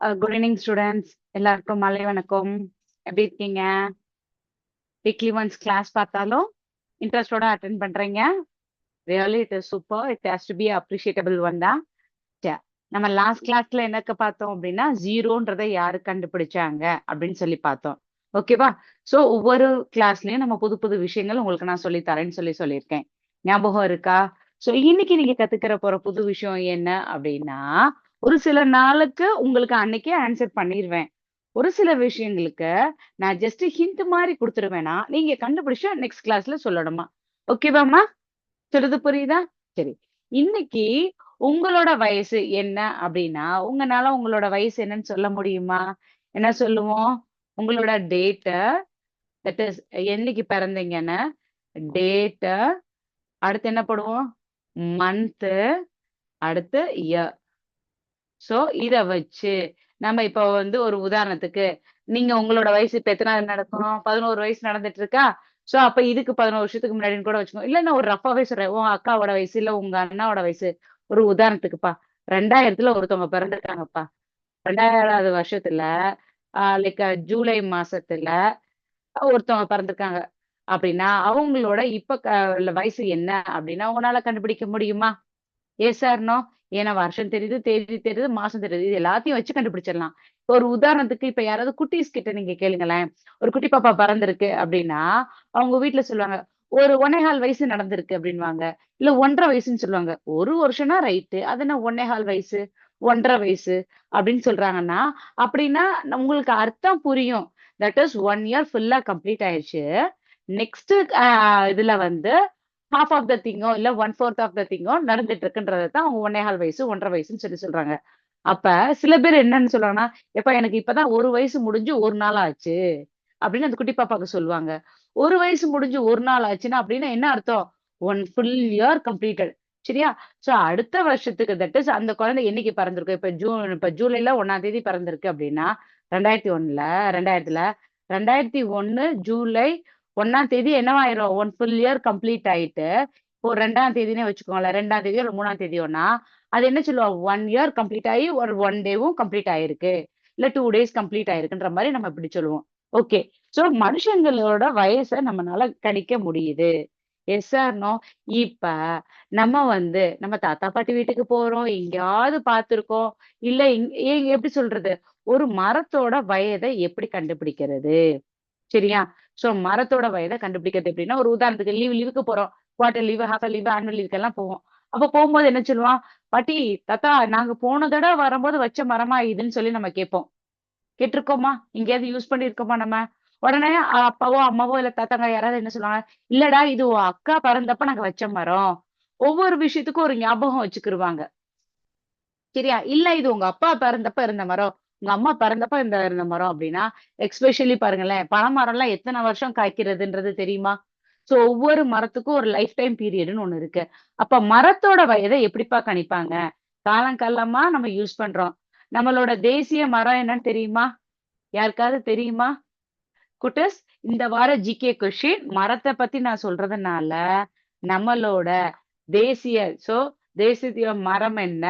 Good evening students எல்லாருக்கும் மலை வணக்கம். எப்படி இருக்கீங்க? வீக்லி ஒன்ஸ் கிளாஸ் பார்த்தாலும் இன்ட்ரெஸ்டோட அட்டென்ட் பண்றீங்க. Really it is super it has to be appreciable one தான். நம்ம லாஸ்ட் கிளாஸ்ல என்னக்க பார்த்தோம் அப்படின்னா ஜீரோன்றதை யாரு கண்டுபிடிச்சாங்க அப்படின்னு சொல்லி பார்த்தோம். ஓகேவா சோ ஒவ்வொரு கிளாஸ்லயும் நம்ம புது புது விஷயங்கள் உங்களுக்கு நான் சொல்லி தரேன்னு சொல்லி சொல்லியிருக்கேன். ஞாபகம் இருக்கா? சோ இன்னைக்கு நீங்க கத்துக்கிற போற புது விஷயம் என்ன அப்படின்னா ஒரு சில நாளுக்கு உங்களுக்கு அன்னைக்கே ஆன்சர் பண்ணிடுவேன் ஒரு சில விஷயங்களுக்கு நான் ஜஸ்ட் ஹிண்ட் மாதிரி கொடுத்துருவேனா நீங்க கண்டுபிடிச்சா நெக்ஸ்ட் கிளாஸ்ல சொல்லணுமா? ஓகேவாம்மா சொல்றது புரியுதா? சரி. இன்னைக்கு உங்களோட வயசு என்ன அப்படின்னா உங்களால உங்களோட வயசு என்னன்னு சொல்ல முடியுமா? என்ன சொல்லுவோம்? உங்களோட டேட்ட தட் இஸ் என்னைக்கு பிறந்தீங்கன்னு டேட்ட அடுத்து என்ன போடுவோம்? மந்த்து அடுத்து இயர் சோ இத வச்சு நம்ம இப்ப வந்து ஒரு உதாரணத்துக்கு நீங்க உங்களோட வயசு இப்ப எத்தனாவது நடக்கும் பதினோரு வயசு நடந்துட்டு இருக்கா சோ அப்ப இதுக்கு பதினோரு வருஷத்துக்கு முன்னாடின்னு கூட வச்சுக்கோ. இல்ல நான் ஒரு ரஃபா சொல்றேன். உன் அக்காவோட வயசு இல்ல உங்க அண்ணாவோட வயசு. ஒரு உதாரணத்துக்குப்பா. ரெண்டாயிரத்துல ஒருத்தவங்க பிறந்திருக்காங்கப்பா ரெண்டாயிராவது வருஷத்துல ஆஹ் லைக் ஜூலை மாசத்துல ஒருத்தவங்க பிறந்திருக்காங்க. அப்படின்னா அவங்களோட இப்ப க- வயசு என்ன? அப்படின்னா உங்களால கண்டுபிடிக்க முடியுமா? ஏ சார்னோ ஏன்னா வருஷம் தெரியுது தேதி தெரியுது மாசம் தெரியுது. இது எல்லாத்தையும் வச்சு கண்டுபிடிச்சிடலாம். ஒரு உதாரணத்துக்கு இப்ப யாராவது குட்டீஸ் கிட்ட நீங்க கேளுங்களேன். ஒரு குட்டி பாப்பா பறந்திருக்கு அப்படின்னா அவங்க வீட்டுல சொல்லுவாங்க ஒரு ஒன்னேகால் வயசு நடந்திருக்கு அப்படின்வாங்க இல்ல ஒன்றரை வயசுன்னு சொல்லுவாங்க. ஒரு வருஷம்னா ரைட்டு. அது என்ன ஒன்னேகால் வயசு? ஒன்றரை வயசு? அப்படின்னு சொல்றாங்கன்னா அப்படின்னா உங்களுக்கு அர்த்தம் புரியும். தட் இஸ் ஒன் இயர் ஃபுல்லா கம்ப்ளீட் ஆயிடுச்சு. நெக்ஸ்ட் இதுல வந்து ஹாஃப் ஆஃப் த திங்கோ இல்ல ஒன் ஃபோர்த் ஆஃப் த திங்கோ நடந்துட்டு இருக்குன்றதை தான் அவங்க ஒன்னேகால் வயசு ஒன்றரை வயசுன்னு சொல்லி சொல்றாங்க. அப்ப சில பேர் என்னன்னு சொல்லுவாங்கன்னா எப்ப எனக்கு இப்பதான் ஒரு வயசு முடிஞ்சு ஒரு நாள் ஆச்சு அப்படின்னு அந்த குட்டி பாப்பாக்கு சொல்லுவாங்க. ஒரு வயசு முடிஞ்சு ஒரு நாள் ஆச்சுன்னா அப்படின்னா என்ன அர்த்தம்? ஒன் ஃபுல் இயர் கம்ப்ளீட்டட் சரியா? சோ அடுத்த வருஷத்துக்கு தட் இஸ் அந்த குழந்தை என்னைக்கு பிறந்திருக்கு? இப்ப ஜூன் இப்ப ஜூலைல ஒன்னாம் தேதி பிறந்திருக்கு அப்படின்னா ரெண்டாயிரத்தி ஒண்ணுல ரெண்டாயிரத்துல ரெண்டாயிரத்தி ஒண்ணு ஜூலை ஒன்னாம் தேதி என்னவாயிரும்? ஒன் ஃபுல் இயர் கம்ப்ளீட் ஆயிட்டு இப்போ ரெண்டாம் தேதினே வச்சுக்கோங்களேன். ரெண்டாம் தேதி ஒரு மூணாம் தேதி ஒன்னா அது என்ன சொல்லுவாங்க? ஒன் இயர் கம்ப்ளீட் ஆகி ஒரு ஒன் டேவும் கம்ப்ளீட் ஆயிருக்கு. இல்ல டூ டேஸ் கம்ப்ளீட் ஆயிருக்குன்ற மாதிரி நம்ம இப்படி சொல்லுவோம். ஓகே சோ மனுஷங்களோட வயசை நம்மனால கணிக்க முடியுது. எஸ் ஆர்னோ இப்ப நம்ம வந்து நம்ம தாத்தா பாட்டி வீட்டுக்கு போறோம் எங்கேயாவது பார்த்துருக்கோம். இல்ல ஏ- எப்படி சொல்றது? ஒரு மரத்தோட வயதை எப்படி கண்டுபிடிக்கிறது? சரியா? சோ மரத்தோட வயதை கண்டுபிடிக்கிறது எப்படின்னா ஒரு உதாரணத்துக்கு லீவ் லீவுக்கு போறோம். Quarter leave half leave annual லீவுக்கெல்லாம் போவோம். அப்ப போகும்போது என்ன சொல்லுவான்? பாட்டி தாத்தா நாங்க போன தடவை வரும்போது வச்ச மரமா இதுன்னு சொல்லி நம்ம கேட்போம். கேட்டிருக்கோமா? எங்கேயாவது யூஸ் பண்ணிருக்கோமா நம்ம? உடனே அப்பாவோ அம்மாவோ இல்ல தாத்தாங்க யாராவது என்ன சொல்லுவாங்க? இல்லடா இது அக்கா பறந்தப்ப நாங்க வச்ச மரம். ஒவ்வொரு விஷயத்துக்கும் ஒரு ஞாபகம் வச்சுக்கிருவாங்க. சரியா? இல்ல இது உங்க அப்பா பிறந்தப்ப இருந்த மரம். உங்க அம்மா பிறந்தப்ப இந்த இருந்த மரம் அப்படின்னா எக்ஸ்பெஷலி பாருங்களேன் பனைமரம் எல்லாம் எத்தனை வருஷம் காய்க்கிறதுன்றது தெரியுமா? சோ ஒவ்வொரு மரத்துக்கும் ஒரு லைஃப் டைம் பீரியட்னு ஒண்ணு இருக்கு. அப்ப மரத்தோட வயதை எப்படிப்பா கணிப்பாங்க? காலங்காலமா நம்ம யூஸ் பண்றோம். நம்மளோட தேசிய மரம் என்னன்னு தெரியுமா? யாருக்காவது தெரியுமா? குட்டஸ் இந்த வார ஜிகே கொஷின் மரத்தை பத்தி நான் சொல்றதுனால நம்மளோட தேசிய சோ தேசிய மரம் என்ன?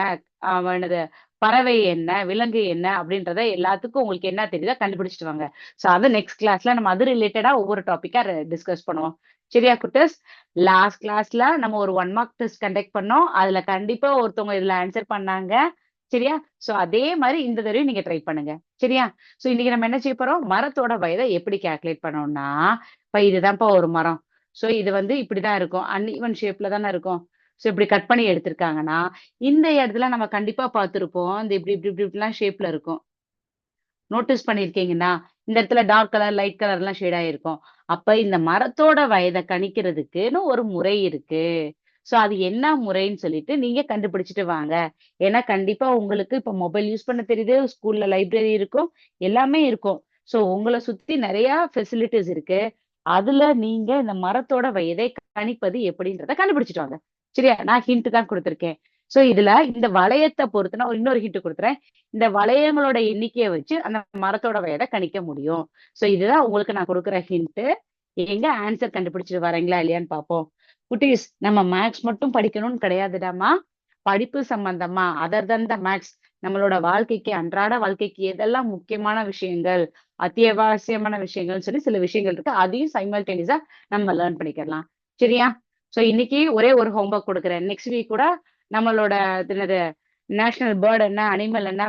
அவனது பறவை என்ன விலங்கு என்ன அப்படின்றத எல்லாத்துக்கும் உங்களுக்கு என்ன தெரியுதோ கண்டுபிடிச்சிட்டு வாங்க. சோ அதை நெக்ஸ்ட் கிளாஸ்ல நம்ம அது ரிலேட்டடா ஒவ்வொரு டாபிக்கா டிஸ்கஸ் பண்ணுவோம். சரியா குட்டஸ்? லாஸ்ட் கிளாஸ்ல நம்ம ஒரு ஒன் மார்க் டெஸ்ட் கண்டக்ட் பண்ணோம். அதுல கண்டிப்பா ஒருத்தவங்க இதுல ஆன்சர் பண்ணாங்க. சரியா? சோ அதே மாதிரி இந்த தடவையும் நீங்க ட்ரை பண்ணுங்க. சரியா? சோ இன்னைக்கு நம்ம என்ன செய்ய போறோம்? மரத்தோட வயதை எப்படி கால்குலேட் பண்ணோம்னா இப்ப இதுதான்ப்பா ஒரு மரம். சோ இது வந்து இப்படிதான் இருக்கும். அன்இவன் ஷேப்ல தானே இருக்கும். ஸோ இப்படி கட் பண்ணி எடுத்திருக்காங்கன்னா இந்த இடத்துல நம்ம கண்டிப்பா பார்த்துருப்போம். இந்த இப்படி இப்படி இப்படி இப்படிலாம் ஷேப்ல இருக்கும். நோட்டீஸ் பண்ணியிருக்கீங்கன்னா இந்த இடத்துல டார்க் கலர் லைட் கலர் எல்லாம் ஷேட் ஆயிருக்கும். அப்ப இந்த மரத்தோட வயதை கணிக்கிறதுக்குன்னு ஒரு முறை இருக்கு. ஸோ அது என்ன முறைன்னு சொல்லிட்டு நீங்க கண்டுபிடிச்சிட்டு வாங்க. ஏன்னா கண்டிப்பா உங்களுக்கு இப்ப மொபைல் யூஸ் பண்ண தெரியுது ஸ்கூல்ல லைப்ரரி இருக்கும் எல்லாமே இருக்கும். ஸோ உங்களை சுத்தி நிறைய ஃபெசிலிட்டிஸ் இருக்கு. அதுல நீங்க இந்த மரத்தோட வயதை கணிப்பது எப்படின்றத கண்டுபிடிச்சிட்டு வாங்க. சரியா? நான் ஹிண்ட் தான் கொடுத்துருக்கேன். சோ இதுல இந்த வளையத்தை பொறுத்து நான் இன்னொரு ஹிண்ட் கொடுத்துறேன். இந்த வளையங்களோட எண்ணிக்கையை வச்சு அந்த மரத்தோட வயதை கணிக்க முடியும். சோ இதுதான் உங்களுக்கு நான் கொடுக்குற ஹிண்ட் எங்க ஆன்சர் கண்டுபிடிச்சிட்டு வரீங்களா இல்லையான்னு பார்ப்போம். குட்டீஸ் நம்ம மேக்ஸ் மட்டும் படிக்கணும்னு கிடையாதுடாமா? படிப்பு சம்பந்தமா? அதர் தன் த மேக்ஸ் நம்மளோட வாழ்க்கைக்கு அன்றாட வாழ்க்கைக்கு எதெல்லாம் முக்கியமான விஷயங்கள் அத்தியாவசியமான விஷயங்கள்னு சொல்லி சில விஷயங்கள் இருக்கு. அதையும் சைமல்டேனியஸா நம்ம லேர்ன் பண்ணிக்கலாம். சரியா? சோ இன்னைக்கு ஒரே ஒரு ஹோம்ஒர்க் கொடுக்குறேன். நெக்ஸ்ட் வீக் கூட நம்மளோட என்னது நேஷனல் பேர்ட் என்ன அனிமல் என்ன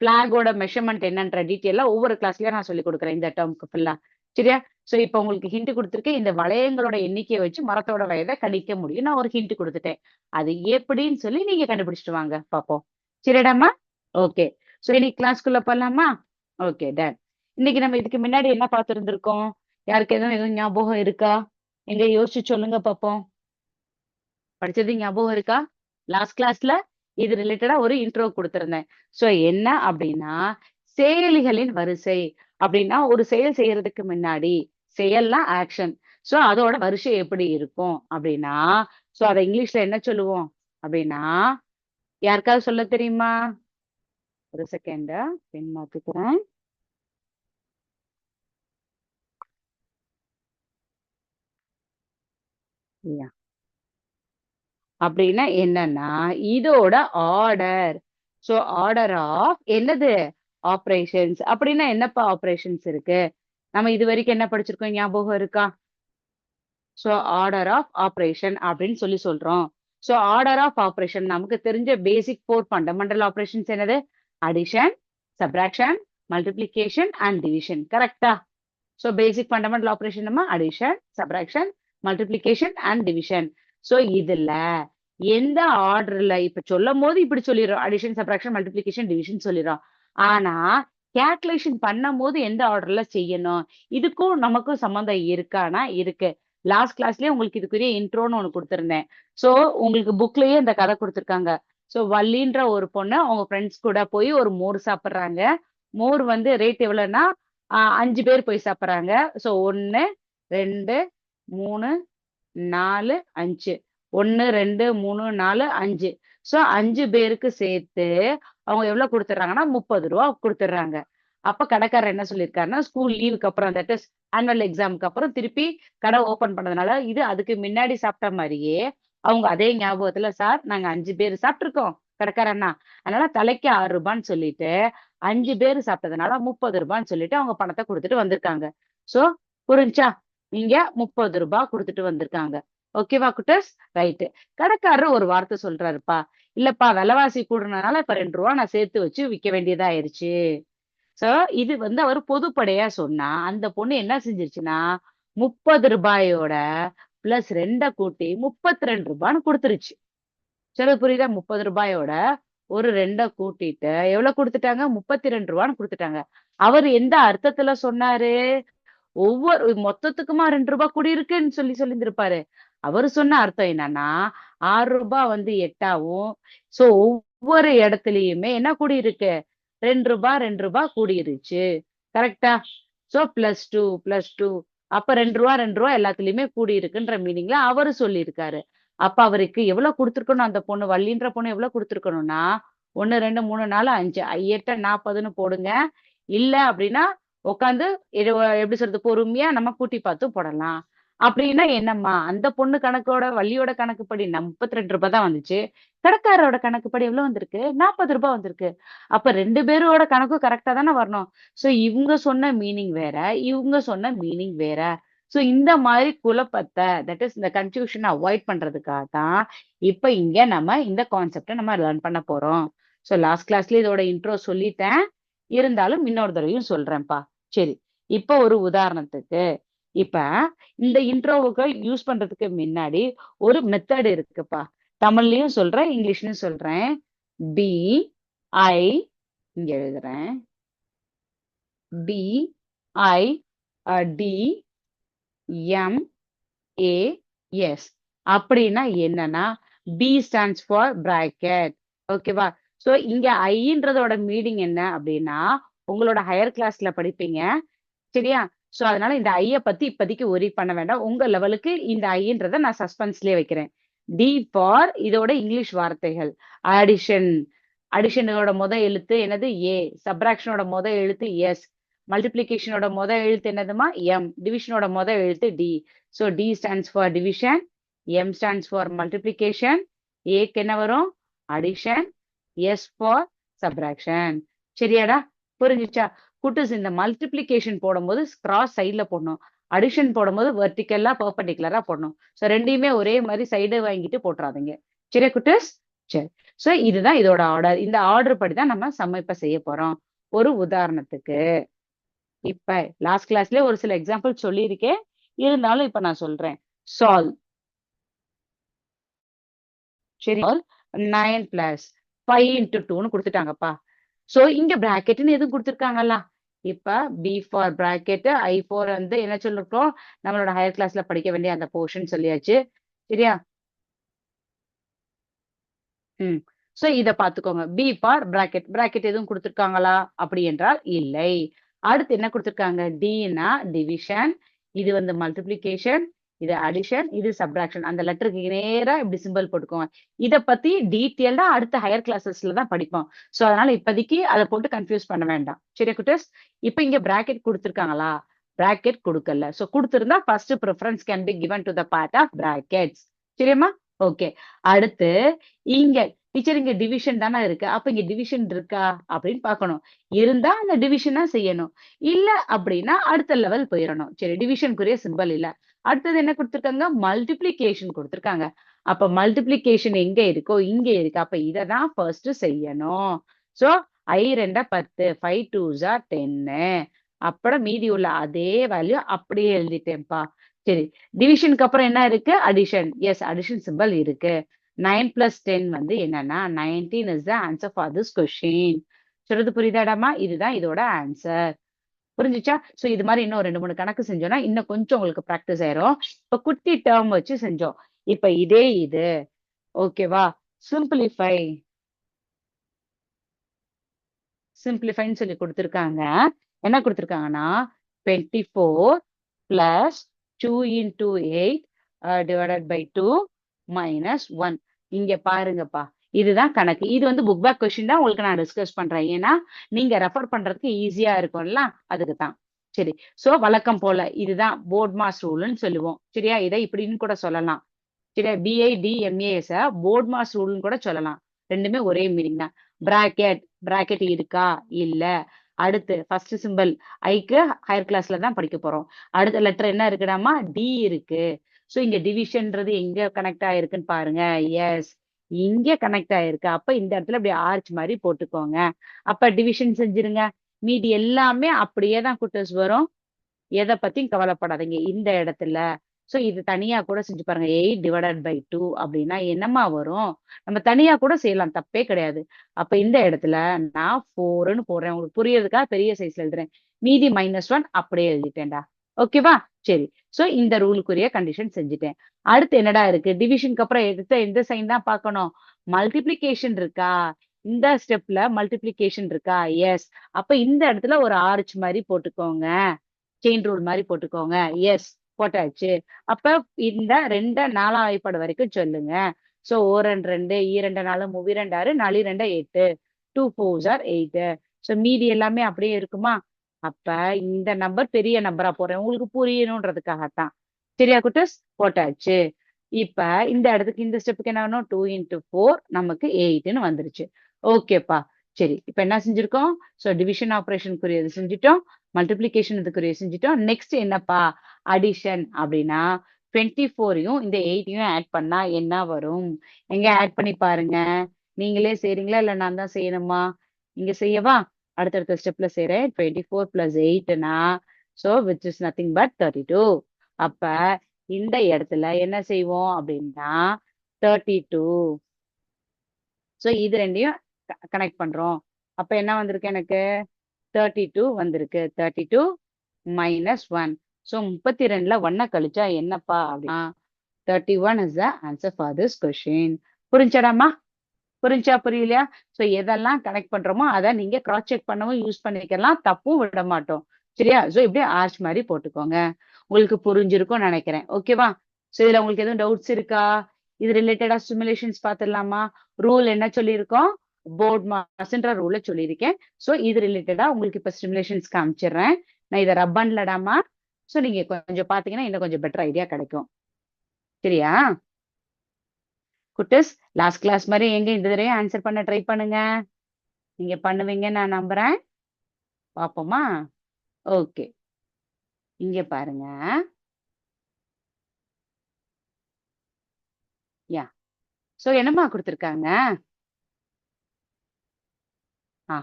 பிளாகோட மெஷர்மெண்ட் என்னன்ற டீட்டெயிலாக ஒவ்வொரு கிளாஸ்லயும் நான் சொல்லி கொடுக்குறேன் இந்த டேர்முக்கு ஃபுல்லா சரியா? சோ இப்போ உங்களுக்கு ஹிண்ட் கொடுத்துருக்கேன் இந்த வளையங்களோட எண்ணிக்கையை வச்சு மரத்தோட வயதை கணிக்க முடியும். நான் ஒரு ஹிண்ட் கொடுத்துட்டேன். அது எப்படின்னு சொல்லி நீங்க கண்டுபிடிச்சிட்டு வாங்க. பார்ப்போம். சரிடாமா ஓகே சோ இன்னைக்கு கிளாஸ்க்குள்ள போடலாமா ஓகே டன் இன்னைக்கு நம்ம இதுக்கு முன்னாடி என்ன பார்த்துருந்துருக்கோம்? யாருக்கு எதுவும் எதுவும் ஞாபகம் இருக்கா? எங்க யோசிச்சு சொல்லுங்க பாப்போம். படிச்சது ஞாபகம் இருக்கா? லாஸ்ட் கிளாஸ்ல இது ரிலேட்டடா ஒரு இன்ட்ரோ கொடுத்திருந்தேன். சோ என்ன அப்படின்னா செயலிகளின் வரிசை அப்படின்னா ஒரு செயல் செய்யறதுக்கு முன்னாடி செயல்னா ஆக்ஷன் சோ அதோட வரிசை எப்படி இருக்கும் அப்படின்னா சோ அதை இங்கிலீஷ்ல என்ன சொல்லுவோம் அப்படின்னா யாருக்காவது சொல்ல தெரியுமா? ஒரு செகண்ட் பெண் மாத்திக்கிறேன். அப்படின்னா என்னன்னா இதோட ஆர்டர் சோ ஆர்டர் ஆஃப் என்னது? ஆப்ரேஷன்ஸ் அப்படின்னா என்னப்பா ஆப்ரேஷன்ஸ் இருக்கு? நம்ம இது வரைக்கும் என்ன படிச்சிருக்கோம்? ஞாபகம் இருக்கா? சோ ஆர்டர் ஆஃப் ஆப்ரேஷன் அப்படின்னு சொல்லி சொல்றோம். சோ ஆர்டர் ஆஃப் ஆப்ரேஷன் நமக்கு தெரிஞ்ச பேசிக் ஃபோர் ஃபண்டமெண்டல் ஆப்ரேஷன்ஸ் என்னது? Addition subtraction multiplication and division கரெக்டா சோ பேசிக் ஃபண்டமெண்டல் ஆப்ரேஷன் நம்ம addition subtraction multiplication and division so இதுல எந்த ஆர்டர்ல இப்ப சொல்லும் போது இப்படி சொல்லிடுறோம். அடிஷன் சப்ராக்ஷன் மல்டிப்ளிகேஷன் டிவிஷன் சொல்லிடுறோம். ஆனா கேல்குலேஷன் பண்ணும் போது எந்த ஆர்டர்ல செய்யணும்? இதுக்கும் நமக்கும் சம்மந்தம் இருக்கானா இருக்கு. லாஸ்ட் கிளாஸ்லயே உங்களுக்கு இதுக்குரிய இன்ட்ரோன்னு ஒண்ணு கொடுத்துருந்தேன். ஸோ உங்களுக்கு புக்லயே இந்த கதை கொடுத்துருக்காங்க. ஸோ வள்ளின்ற ஒரு பொண்ணு அவங்க ஃப்ரெண்ட்ஸ் கூட போய் ஒரு மோர் சாப்பிட்றாங்க. மோர் வந்து ரேட் எவ்வளோன்னா அஞ்சு பேர் போய் சாப்பிட்றாங்க. ஸோ ஒன்று ரெண்டு மூணு நாலு அஞ்சு. ஒன்னு ரெண்டு மூணு நாலு அஞ்சு. சோ அஞ்சு பேருக்கு சேர்த்து அவங்க எவ்வளவு கொடுத்துட்றாங்கன்னா முப்பது ரூபா கொடுத்துட்றாங்க. அப்ப கடைக்காரர் என்ன சொல்லியிருக்காருன்னா ஸ்கூல் லீவுக்கு அப்புறம் அந்த டெஸ்ட் ஆனுவல் எக்ஸாமுக்கு அப்புறம் திருப்பி கடை ஓப்பன் பண்ணதுனால இது அதுக்கு முன்னாடி சாப்பிட்ட மாதிரியே அவங்க அதே ஞாபகத்துல சார் நாங்க அஞ்சு பேர் சாப்பிட்டுருக்கோம் கடைக்காரண்ணா அதனால தலைக்கு ஆறு ரூபான்னு சொல்லிட்டு அஞ்சு பேர் சாப்பிட்டதுனால முப்பது ரூபான்னு சொல்லிட்டு அவங்க பணத்தை கொடுத்துட்டு வந்திருக்காங்க. சோ புரிஞ்சா? இங்க முப்பது ரூபாய் கொடுத்துட்டு வந்திருக்காங்க. ஓகேவா குட்டஸ் ரைட்டு கடைக்காரர் ஒரு வார்த்தை சொல்றாருப்பா. இல்லப்பா விலைவாசி கூடுனதுனால இப்ப ரெண்டு ரூபா நான் சேர்த்து வச்சு விற்க வேண்டியதா ஆயிருச்சு சோ இது வந்து அவர் பொதுப்படையா சொன்னா அந்த பொண்ணு என்ன செஞ்சிருச்சுன்னா முப்பது ரூபாயோட பிளஸ் ரெண்ட கூட்டி முப்பத்தி ரெண்டு ரூபான்னு கொடுத்துருச்சு. சரி புரியுதா? முப்பது ரூபாயோட ஒரு ரெண்ட கூட்டிட்டு எவ்வளவு கொடுத்துட்டாங்க? முப்பத்தி ரெண்டு ரூபான்னு கொடுத்துட்டாங்க. அவர் எந்த அர்த்தத்துல சொன்னாரு? ஒவ்வொரு மொத்தத்துக்குமா ரெண்டு ரூபாய் கூடி இருக்குன்னு சொல்லி சொல்லியிருந்திருப்பாரு. அவரு சொன்ன அர்த்தம் என்னன்னா ஆறு ரூபாய் வந்து எட்டாவும் சோ ஒவ்வொரு இடத்துலயுமே என்ன கூடியிருக்கு? ரெண்டு ரூபாய் ரெண்டு ரூபாய் கூடிருச்சு கரெக்டா so plus two plus two அப்ப ரெண்டு ரூபா ரெண்டு ரூபா எல்லாத்துலயுமே கூடி இருக்குன்ற மீனிங்ல அவரு சொல்லியிருக்காரு. அப்ப அவருக்கு எவ்வளவு கொடுத்துருக்கணும்? அந்த பொண்ணு வள்ளின்ற பொண்ணு எவ்வளவு கொடுத்துருக்கணும்னா ஒன்னு ரெண்டு மூணு நாலு அஞ்சு. ஐயெட்ட நாற்பதுன்னு போடுங்க. இல்ல அப்படின்னா உட்காந்து எப்படி சொல்றது பொறுமையா நம்ம கூட்டி பார்த்து போடலாம். அப்படின்னா என்னம்மா? அந்த பொண்ணு கணக்கோட வள்ளியோட கணக்குப்படி முப்பத்தி ரெண்டு ரூபாய் தான் வந்துச்சு. கடைக்காரோட கணக்குப்படி எவ்வளவு வந்திருக்கு? நாற்பது ரூபாய் வந்திருக்கு. அப்ப ரெண்டு பேரோட கணக்கும் கரெக்டா தானே வரணும். சோ இவங்க சொன்ன மீனிங் வேற இவங்க சொன்ன மீனிங் வேற. சோ இந்த மாதிரி குழப்பத்தை தட் இஸ் இந்த கன்ஃபியூஷனை அவாய்ட் பண்றதுக்காக தான் இப்ப இங்க நம்ம இந்த கான்செப்டை நம்ம லேர்ன் பண்ண போறோம். சோ லாஸ்ட் கிளாஸ்ல இதோட இன்ட்ரோ சொல்லிட்டேன். இருந்தாலும் இன்னொரு தடவையும் சொல்றேன்ப்பா. சரி இப்ப ஒரு உதாரணத்துக்கு இப்ப இந்த இன்ட்ரோவுக்கு யூஸ் பண்றதுக்கு முன்னாடி ஒரு மெத்தட் இருக்குப்பா. தமிழ்லயும் சொல்றேன் இங்கிலீஷ்லயும் சொல்றேன். பி ஐ இங்க எழுதுறேன். B I D M A S அப்படின்னா என்னன்னா பி ஸ்டாண்ட்ஸ் ஃபார் பிராக்கெட் ஓகேவா ஸோ இங்க ஐன்றதோட மீனிங் என்ன அப்படின்னா உங்களோட ஹையர் கிளாஸ்ல படிப்பீங்க. சரியா? சோ அதனால இந்த ஐய பத்தி இப்போதைக்கு ஒரி பண்ண வேண்டாம். உங்க லெவலுக்கு இந்த ஐன்றத நான் சஸ்பென்ஸ்லயே வைக்கிறேன். டி ஃபார் இதோட இங்கிலீஷ் வார்த்தைகள். அடிஷன் அடிஷனோட முத எழுத்து என்னது? ஏ சப்ராக்ஷனோட முத எழுத்து எஸ் மல்டிப்ளிகேஷனோட முத எழுத்து என்னதுமா? எம் டிவிஷனோட முத எழுத்து D so D stands for division M stands for multiplication ஏக்கு என்ன வரும்? அடிஷன் எஸ் ஃபார் சப்ராக்ஷன் சரியாடா? புரிஞ்சிச்சா? குட்டஸ் இந்த மல்டிப்ளிகேஷன் போடும்போது கிராஸ் சைட்ல போடணும். அடிஷன் போடும்போது வெர்டிக்கலா பெர்பெண்டிகுலரா போடணும். ஸோ ரெண்டையுமே ஒரே மாதிரி சைடு வாங்கிட்டு போட்டுறாதீங்க. சரியா குட்டஸ்? சரி. ஸோ இதுதான் இதோட ஆர்டர் இந்த ஆர்டர் படி தான் நம்ம சமைப்ப செய்ய போறோம். ஒரு உதாரணத்துக்கு. இப்ப லாஸ்ட் கிளாஸ்லயே ஒரு சில எக்ஸாம்பிள் சொல்லியிருக்கேன். இருந்தாலும் இப்ப நான் சொல்றேன். சால்வ் சரி நைன் பிளஸ் ஃபைவ் இன்டூ டூன்னு கொடுத்துட்டாங்கப்பா. சோ இங்க பிராக்கெட்னு எதுவும் கொடுத்துருக்காங்கல்ல. இப்ப B for bracket I for வந்து என்ன சொல்லிருக்கோம்? நம்மளோட ஹையர் கிளாஸ்ல படிக்க வேண்டிய அந்த போர்ஷன் சொல்லியாச்சு. சரியா? ம். சோ இத பாத்துக்கோங்க பி ஃபார் பிராக்கெட் பிராக்கெட் எதுவும் கொடுத்துருக்காங்களா? அப்படி என்றால் இல்லை. அடுத்து என்ன கொடுத்துருக்காங்க? டினா டிவிஷன் இது வந்து மல்டிப்ளிகேஷன் இது அடிஷன் இது சப்ராக்ஷன் அந்த லெட்டருக்கு நேரா இப்படி சிம்பிள் போட்டுக்கோங்க. இத பத்தி டீட்டெயில்டா அடுத்த ஹையர் கிளாஸஸ்ல தான் படிப்போம். சோ அதனால இப்போதைக்கு அதை போட்டு கன்ஃபியூஸ் பண்ண வேண்டாம். சரியா குட்டஸ்? இப்போ இங்க பிராக்கெட் கொடுத்துருக்காங்களா? பிராக்கெட் கொடுக்கல. சோ கொடுத்துருந்தா first preference can be given to the part of brackets சரியாம்மா? ஓகே அடுத்து இங்க டீச்சர் இங்க டிவிஷன் தானே இருக்கு. அப்ப இங்க டிவிஷன் இருக்கா? அப்படின்னு பாக்கணும் இருந்தா அந்த டிவிஷனா செய்யணும். இல்ல அப்படின்னா அடுத்த லெவல் போயிடணும். சரி டிவிஷனுக்குரிய சிம்பிள் இல்ல. அடுத்தது என்ன கொடுத்துருக்காங்க? மல்டிப்ளிகேஷன் கொடுத்துருக்காங்க. அப்ப மல்டிப்ளிகேஷன் எங்க இருக்கோ இங்க இருக்கு. அப்ப இததான் ஃபர்ஸ்ட் செய்யணும். சோ ஐ ரெண்டா பத்து ஃபைவ் டூ ஜா டென்னு அப்புறம் மீதி உள்ள அதே வேல்யூ அப்படியே எழுதிட்டேன்ப்பா. சரி டிவிஷனுக்கு அப்புறம் என்ன இருக்கு? அடிஷன் எஸ் அடிஷன் சிம்பிள் இருக்கு. நைன் பிளஸ் டென் வந்து என்னன்னா nineteen is the answer for this question சொல்றது புரியுதாடாமா இதுதான் இதோட ஆன்சர் புரிஞ்சுச்சா? சோ இது மாதிரி இன்னும் ரெண்டு மூணு கணக்கு செஞ்சோம்னா இன்னும் கொஞ்சம் உங்களுக்கு ப்ராக்டிஸ் ஆயிரும். இப்ப குட்டி டேர்ம் வச்சு செஞ்சோம். இப்ப இதே இது. ஓகேவா சிம்பிளிஃபை சிம்பிளிஃபைன்னு சொல்லி கொடுத்துருக்காங்க. என்ன கொடுத்துருக்காங்கன்னா twenty four plus two into eight divided by two minus one இங்க பாருங்கப்பா. இதுதான் கணக்கு. இது வந்து புக் பேக் கொஸ்டின் தான் உங்களுக்கு நான் டிஸ்கஸ் பண்றேன். ஏன்னா நீங்க ரெஃபர் பண்றதுக்கு ஈஸியா இருக்கும்ல அதுக்கு தான். சரி. சோ வழக்கம் போல இதுதான் போர்ட் மாஸ் ரூல்னு சொல்லுவோம். சரியா? இதை இப்படின்னு கூட சொல்லலாம். சரியா? பிஐ டிஎம்ஏஎஸ் போர்ட் மாஸ் ரூல்னு கூட சொல்லலாம். ரெண்டுமே ஒரே மீனிங் தான். பிராக்கெட் பிராக்கெட் இருக்கா? இல்ல. அடுத்து ஃபர்ஸ்ட் சிம்பிள் ஐக்கு ஹையர் கிளாஸ்ல தான் படிக்க போறோம். அடுத்த லெட்டர் என்ன இருக்குடாமா? டி இருக்கு. ஸோ இங்க டிவிஷன்ன்றது எங்க கனெக்ட் ஆயிருக்குன்னு பாருங்க. எஸ் இங்கே கனெக்ட் ஆயிருக்கு. அப்ப இந்த இடத்துல இப்படி ஆர்ச் மாதிரி போட்டுக்கோங்க. அப்ப டிவிஷன் செஞ்சிருங்க. மீதி எல்லாமே அப்படியே தான் குட்டர்ஸ் வரும். எதை பத்தியும் கவலைப்படாதீங்க. இந்த இடத்துல. சோ இது தனியா கூட செஞ்சு பாருங்க. எயிட் டிவைடட் பை டூ அப்படின்னா என்னமா வரும்? நம்ம தனியா கூட செய்யலாம். தப்பே கிடையாது. அப்ப இந்த இடத்துல நான் ஃபோர்னு போடுறேன். உங்களுக்கு புரியறதுக்காக பெரிய சைஸ்ல எழுதுறேன். மீதி மைனஸ் ஒன் அப்படியே எழுதிட்டேன்டா. ஓகேவா சரி. ஸோ இந்த ரூலுக்குரிய கண்டிஷன் செஞ்சுட்டேன். அடுத்து என்னடா இருக்கு? டிவிஷனுக்கு அப்புறம் எடுத்த எந்த சைன் தான் பார்க்கணும்? மல்டிப்ளிகேஷன் இருக்கா? இந்த ஸ்டெப்ல மல்டிப்ளிகேஷன் இருக்கா? எஸ் அப்ப இந்த இடத்துல ஒரு ஆர்ச் மாதிரி போட்டுக்கோங்க. செயின் ரூல் மாதிரி போட்டுக்கோங்க. எஸ் போட்டாச்சு. அப்ப இந்த ரெண்ட நாலாம் வாய்ப்பாடு வரைக்கும் சொல்லுங்க. ஸோ ஓ ரெண்டு ரெண்டு ஈ நாலு மூவி ரெண்டு ஆறு நாலு ரெண்டு எட்டு. Two four or eight so மீதி எல்லாமே அப்படியே இருக்குமா? அப்ப இந்த நம்பர் பெரிய நம்பரா போறேன் உங்களுக்கு புரியணுன்றதுக்காகத்தான் சரியா குட்டஸ்? போட்டாச்சு. இப்ப இந்த இடத்துக்கு இந்த ஸ்டெப்புக்கு என்ன வேணும்? டூ இன்டூ ஃபோர் நமக்கு எயிட்னு வந்துருச்சு. ஓகேப்பா சரி இப்ப என்ன செஞ்சிருக்கோம்? சோ டிவிஷன் ஆபரேஷனுக்குரியது செஞ்சுட்டோம். மல்டிப்ளிகேஷன் இதுக்குரிய செஞ்சுட்டோம். நெக்ஸ்ட் என்னப்பா? அடிஷன் அப்படின்னா டுவெண்ட்டி ஃபோரையும் இந்த எயிட்டையும் ஆட் பண்ணா என்ன வரும்? எங்க ஆட் பண்ணி பாருங்க. நீங்களே செய்றீங்களா? இல்ல நான் தான் செய்யணுமா? இங்க செய்யவா? அடுத்தடுத்த ஸ்டெப்ல செய்யறேன் twenty four plus எயிட்னா so which is nothing but thirty two அப்ப இந்த இடத்துல என்ன செய்வோம் அப்படின்னா தேர்ட்டி டூ ஸோ இது ரெண்டையும் கனெக்ட் பண்றோம். அப்ப என்ன வந்திருக்கு எனக்கு? தேர்ட்டி டூ வந்திருக்கு. Thirty two minus one so முப்பத்தி ரெண்டுல ஒன்னை கழிச்சா என்னப்பா அப்படின்னா thirty one is the answer for this question புரிஞ்சடாமா புரிஞ்சா புரியலையா? ஸோ எதெல்லாம் கனெக்ட் பண்றோமோ அதை நீங்க கிராஸ் செக் பண்ணவும் யூஸ் பண்ணிக்கலாம். தப்பும் விட மாட்டோம். சரியா? ஸோ இப்படியே ஆர்ச் மாதிரி போட்டுக்கோங்க. உங்களுக்கு புரிஞ்சிருக்கும் நினைக்கிறேன். ஓகேவா ஸோ இதுல உங்களுக்கு எதுவும் டவுட்ஸ் இருக்கா? இது ரிலேட்டடா சிமுலேஷன்ஸ் பார்த்துடலாமா? ரூல் என்ன சொல்லியிருக்கோம்? போர்ட் மாஸ்ன்ற ரூல சொல்லியிருக்கேன். ஸோ இது ரிலேட்டடா உங்களுக்கு இப்போ சிமுலேஷன்ஸ் காமிச்சிடுறேன். நான் இதை ரப்பன்லடாமா ஸோ நீங்க கொஞ்சம் பாத்தீங்கன்னா இன்னும் கொஞ்சம் பெட்டர் ஐடியா கிடைக்கும். சரியா? குட்டஸ் லாஸ்ட் கிளாஸ் மாதிரி எங்க இந்த தடவை ஆன்சர் பண்ண ட்ரை பண்ணுங்க. நீங்க பண்ணுவீங்க நான் நம்புறேன். பாப்போமா? ஓகே இங்க பாருங்க. யா சோ என்னம்மா கொடுத்துருக்காங்க? ஆ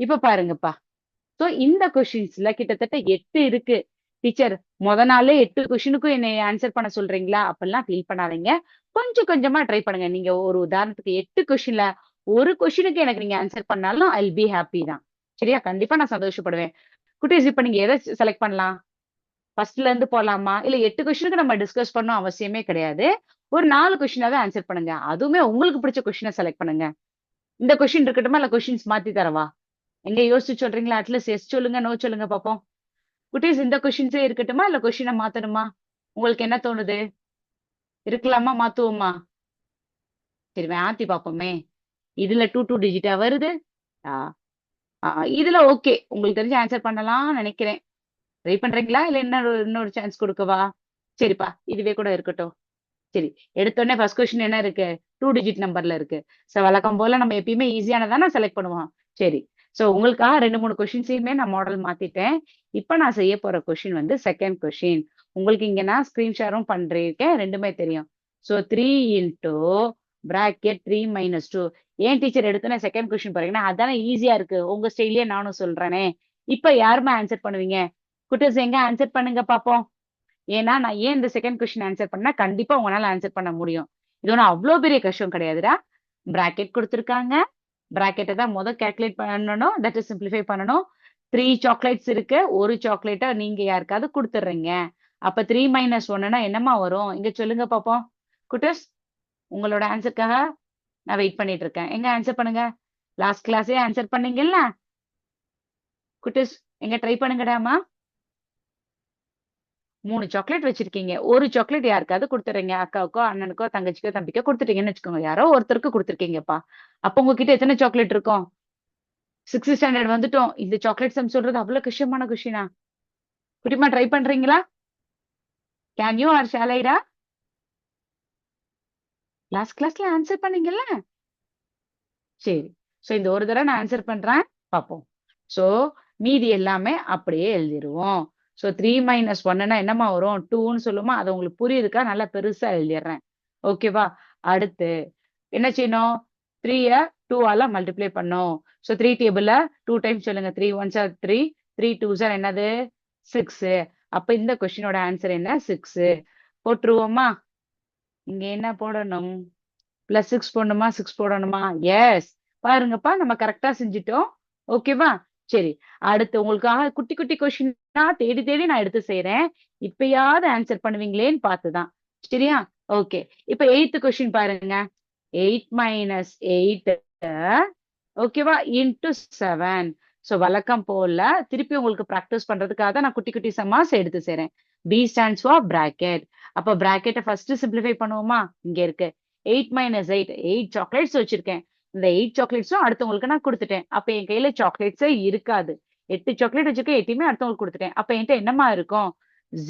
இப்ப பாருங்கப்பா. சோ இந்த கொஷின்ஸ்ல கிட்டத்தட்ட எட்டு இருக்கு. டீச்சர் முத நாளே எட்டு கொஷினுக்கும் என்னை ஆன்சர் பண்ண சொல்றீங்களா? அப்படிலாம் ஃபீல் பண்ணாதீங்க. கொஞ்சம் கொஞ்சமா ட்ரை பண்ணுங்க. நீங்க ஒரு உதாரணத்துக்கு எட்டு கொஷின்ல ஒரு கொஷினுக்கு எனக்கு நீங்க ஆன்சர் பண்ணாலும் ஐ பி ஹாப்பி தான். சரியா? கண்டிப்பா நான் சந்தோஷப்படுவேன். குட்டீஸ் இப்ப நீங்க எதை செலக்ட் பண்ணலாம்? ஃபர்ஸ்ட்ல இருந்து போலாமா? இல்ல எட்டு கொஸ்டினுக்கு நம்ம டிஸ்கஸ் பண்ணும் அவசியமே கிடையாது. ஒரு நாலு கொஸ்டினாவே ஆன்சர் பண்ணுங்க. அதுவுமே உங்களுக்கு பிடிச்ச கொஸ்டினை செலக்ட் பண்ணுங்க. இந்த கொஸ்டின் இருக்கட்டுமா? இல்ல கொஸ்டின்ஸ் மாத்தி தரவா? எங்க யோசிச்சு சொல்றீங்களா? அட்லீஸ்ட் எஸ் சொல்லுங்க நோ சொல்லுங்க பாப்போம். குட்டீஸ் இந்த கொஷின்ஸே இருக்கட்டுமா? இல்ல கொஷினை மாத்தணுமா? உங்களுக்கு என்ன தோணுது? இருக்கலாமா? மாத்துவோமா? சரி மாத்தி பாப்போமே இதுல டூ டூ டிஜிட்டா வருது. இதுல ஓகே உங்களுக்கு தெரிஞ்ச ஆன்சர் பண்ணலாம் நினைக்கிறேன். ட்ரை பண்றீங்களா? இல்ல இன்னொரு இன்னொரு சான்ஸ் கொடுக்கவா? சரிப்பா இதுவே கூட இருக்கட்டும். சரி எடுத்தோடனே ஃபர்ஸ்ட் கொஸ்டின் என்ன இருக்கு? டூ டிஜிட் நம்பர்ல இருக்கு. ஸோ வழக்கம் போல நம்ம எப்பயுமே ஈஸியானதானே செலக்ட் பண்ணுவோம். சரி ஸோ உங்களுக்காக ரெண்டு மூணு கொஷின்ஸையுமே நான் மாடல் மாத்திட்டேன். இப்போ நான் செய்ய போற கொஷின் வந்து செகண்ட் கொஷின் உங்களுக்கு இங்க நான் ஸ்கிரீன் ஷேரும் பண்றேன். ரெண்டுமே தெரியும். So three into bracket three minus two ஏன் டீச்சர் எடுத்தோன்னே செகண்ட் கொஷின் பாருங்கன்னா அதானே ஈஸியா இருக்கு. உங்க ஸ்டைலே நானும் சொல்றேனே. இப்போ யாருமே ஆன்சர் பண்ணுவீங்க? குட்டர்ஸ் எங்க ஆன்சர் பண்ணுங்க பாப்போம். ஏன்னா நான் ஏன் இந்த செகண்ட் கொஸ்டின் ஆன்சர் பண்ணா கண்டிப்பா உங்களால ஆன்சர் பண்ண முடியும். இது ஒன்றும் அவ்வளோ பெரிய கஷ்டம் கிடையாதுடா. பிராக்கெட் கொடுத்துருக்காங்க. பிராக்கெட்டை தான் முதல் கேல்குலேட் பண்ணணும். தட் இஸ் சிம்பிளிஃபை பண்ணணும். த்ரீ சாக்லேட்ஸ் இருக்கு. ஒரு சாக்லேட்டை நீங்க யாருக்காவது கொடுத்துட்றீங்க. அப்ப த்ரீ மைனஸ் ஒன்னுனா என்னமா வரும்? இங்க சொல்லுங்க பாப்போம். குட்டஸ் உங்களோட ஆன்சருக்காக நான் வெயிட் பண்ணிட்டு இருக்கேன். எங்க ஆன்சர் பண்ணுங்க? Last கிளாஸே answer பண்ணீங்கல்ல? குட்டஸ் எங்க ட்ரை பண்ணுங்கடாமா? மூணு சாக்லேட் வச்சிருக்கீங்க. ஒரு சாக்லேட் யாருக்காவது கொடுத்துறீங்க. அக்காவுக்கோ அண்ணனுக்கோ தங்கச்சிக்கோ தம்பிக்கோ கொடுத்துட்டீங்கன்னு வச்சுக்கோங்க. யாரோ ஒருத்தருக்கு கொடுத்துருக்கீங்கப்பா. அப்ப உங்ககிட்ட எத்தனை சாக்லேட் இருக்கும்? சிக்ஸ்த் ஸ்டாண்டர்ட் வந்துட்டோம். இந்த சாக்லேட் சம் சொல்றது அவ்வளவு கஷ்டமான குஷினா குட்டிமா ட்ரை பண்றீங்களா? கேன் யூ ஆர் ஷாலைடா லாஸ்ட் கிளாஸ்ல ஆன்சர் பண்ணீங்கல்ல? சரி. சோ இந்த ஒரு தடவை நான் ஆன்சர் பண்றேன். பார்ப்போம் சோ மீதி எல்லாமே அப்படியே எழுதிருவோம். ஸோ த்ரீ மைனஸ் ஒன்னுனா என்னமா வரும்? டூன்னு சொல்லுமா? அது உங்களுக்கு புரியுதுக்கா? நல்லா பெருசா எழுதிடுறேன். ஓகேவா அடுத்து என்ன செய்யணும்? த்ரீய டூவால மல்டிப்ளை பண்ணும் ஸோ த்ரீ டேபிள்ல டூ டைம்ஸ் சொல்லுங்க. Three one sir three three two sir என்னது? சிக்ஸ் அப்ப இந்த கொஸ்டினோட ஆன்சர் என்ன? சிக்ஸ் போட்டுருவோமா? இங்க என்ன போடணும்? பிளஸ் சிக்ஸ் போடணுமா? சிக்ஸ் போடணுமா? எஸ் பாருங்கப்பா நம்ம கரெக்டா செஞ்சுட்டோம். ஓகேவா சரி அடுத்து உங்களுக்காக குட்டி குட்டி கொஸ்டினா தேடி தேடி நான் எடுத்து செய்யறேன் இப்பயாவது ஆன்சர் பண்ணுவீங்களேன்னு பார்த்துதான். சரியா? ஓகே இப்ப எயித்து கொஸ்டின் பாருங்க. எயிட் மைனஸ் எயிட் ஓகேவா இன்டு செவன் ஸோ வழக்கம் போல திருப்பி உங்களுக்கு ப்ராக்டிஸ் பண்றதுக்காக தான் நான் குட்டி குட்டி சம்மாஸ் எடுத்து செய்றேன். பி ஸ்டாண்ட்ஸ் ஃபார் பிராக்கெட் அப்போ பிராக்கெட்டை ஃபர்ஸ்ட் சிம்பிளிஃபை பண்ணுவோமா? இங்க இருக்கு. Eight minus eight eight chocolates வச்சிருக்கேன். இந்த எயிட் சாக்லேட்ஸும் அடுத்தவங்களுக்கு நான் கொடுத்துட்டேன். அப்ப என் கையில சாக்லேட்ஸே இருக்காது. எட்டு சாக்லேட் வச்சிருக்கேன் எட்டையுமே அடுத்தவங்களுக்கு கொடுத்துட்டேன். அப்ப என்கிட்ட என்னமா இருக்கும்?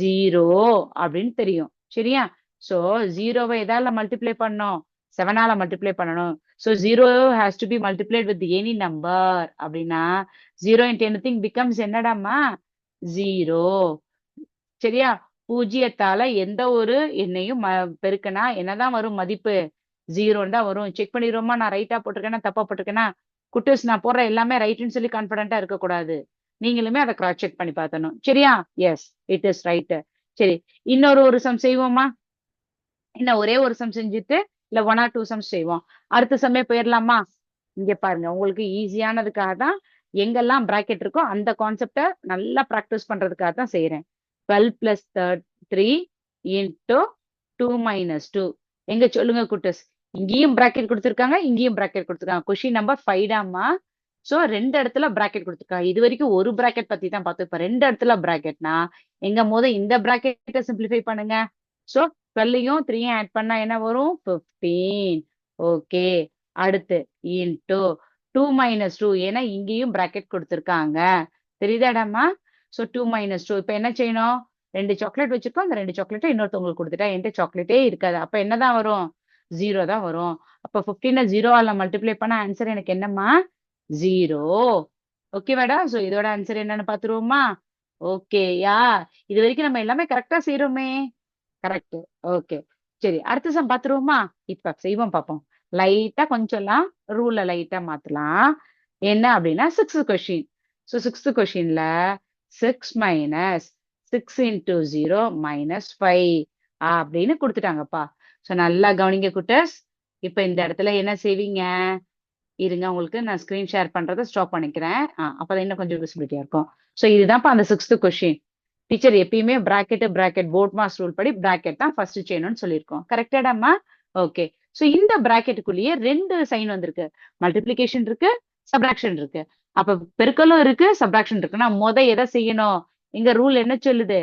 ஜீரோ அப்படின்னு தெரியும். சரியா? சோ ஜீரோவை எதால மல்டிப்ளை பண்ணோம்? செவனால மல்டிப்ளை பண்ணணும். So zero has to be multiplied with any number அப்படின்னா zero into anything becomes என்னடாமா ஜீரோ சரியா? பூஜ்ஜியத்தால எந்த ஒரு எண்ணையும் ம- என்னதான் வரும் மதிப்பு? ஜீரோன்னு தான் வரும். செக் பண்ணிடுவோமா நான் ரைட்டா போட்டிருக்கேன்னா தப்பா போட்டிருக்கேன்னா குட்டஸ் நான் போடுற எல்லாமே ரைட்டுன்னு சொல்லி கான்பிடண்டா இருக்கக்கூடாது. நீங்களுமே அதை கிராஸ் செக் பண்ணி பார்த்தணும் சரியா? எஸ் இட் இஸ் ரைட் சரி இன்னொரு ஒரு சம் செய்வோமா? இன்னும் ஒரே ஒரு சம் செஞ்சுட்டு இல்ல ஒன் ஆர் டூ சம்ஸ் செய்வோம். அடுத்த சமயம் போயிடலாமா? இங்க பாருங்க உங்களுக்கு ஈஸியானதுக்காக தான் எங்கெல்லாம் பிராக்கெட் இருக்கோ அந்த கான்செப்டை நல்லா ப்ராக்டிஸ் பண்றதுக்காக தான் செய்யறேன் twelve plus three into two minus two எங்க சொல்லுங்க குட்டஸ்? இங்கேயும் பிராக்கெட் கொடுத்துருக்காங்க இங்கேயும் பிராக்கெட் கொடுத்துருக்காங்க. கொஷின் நம்பர் ஃபைவ்டாமா ஸோ ரெண்டு இடத்துல பிராக்கெட் கொடுத்துருக்காங்க. இது வரைக்கும் ஒரு பிராக்கெட் பத்தி தான் பார்த்தோம். இப்போ ரெண்டு இடத்துல பிராக்கெட்னா எங்க போது இந்த பிராக்கெட்டை சிம்பிளிஃபை பண்ணுங்க. ஸோ டுவெல்லையும் த்ரீயும் ஆட் பண்ணா என்ன வரும்? ஃபிஃப்டீன் ஓகே அடுத்து இன்டூ டூ மைனஸ் டூ ஏன்னா இங்கேயும் பிராக்கெட் கொடுத்துருக்காங்க. தெரியுதாடாமா ஸோ டூ மைனஸ் டூ இப்போ என்ன செய்யணும்? ரெண்டு சாக்லேட் வச்சிருக்கோம். அந்த ரெண்டு சாக்லேட்டை இன்னொருத்தவங்களுக்கு கொடுத்துட்டா என்கிட்ட சாக்லேட்டே இருக்காது. அப்போ என்னதான் வரும்? ஜீரோ தான் வரும். அப்ப ஃபிஃப்டீனை ஜீரோவால மல்டிப்ளை பண்ண ஆன்சர் எனக்கு என்னம்மா? ஜீரோ ஓகே மேடம் ஸோ இதோட ஆன்சர் என்னன்னு பார்த்துருவோமா? Okay yeah? இது வரைக்கும் நம்ம எல்லாமே கரெக்டா செய்யறோமே கரெக்ட் ஓகே சரி அடுத்த சம் பார்த்துருவோமா? இப்ப செய்வோம் பார்ப்போம். லைட்டா கொஞ்சம்லாம் ரூல்ல லைட்டா மாத்தலாம். என்ன அப்படின்னா சிக்ஸ்த் கொஸ்டின் ஸோ சிக்ஸ்த் கொஸ்டின்ல six minus six into zero minus five அப்படின்னு கொடுத்துட்டாங்கப்பா. ஸோ நல்லா கவனிங்க குட்டர்ஸ். இப்போ இந்த இடத்துல என்ன செய்வீங்க? இருங்க உங்களுக்கு நான் ஸ்க்ரீன் ஷேர் பண்றதை ஸ்டாப் பண்ணிக்கிறேன். ஆ, இன்னும் கொஞ்சம் விசிபிலிட்டியா இருக்கும். ஸோ இதுதான்ப்பா அந்த சிக்ஸ்த்து கொஷின் டீச்சர் எப்பயுமே bracket bracket BODMAS rule படி பிராக்கெட் தான் ஃபர்ஸ்ட் செய்யணும்னு சொல்லியிருக்கோம். கரெக்டாடாம்மா ஓகே ஸோ இந்த பிராக்கெட்டுக்குள்ளேயே ரெண்டு சைன் வந்திருக்கு. மல்டிப்ளிகேஷன் இருக்கு சப்ராக்ஷன் இருக்கு. அப்ப பெருக்கலும் இருக்கு சப்ராக்ஷன் இருக்குன்னா முத எதை செய்யணும்? இங்க ரூல் என்ன சொல்லுது?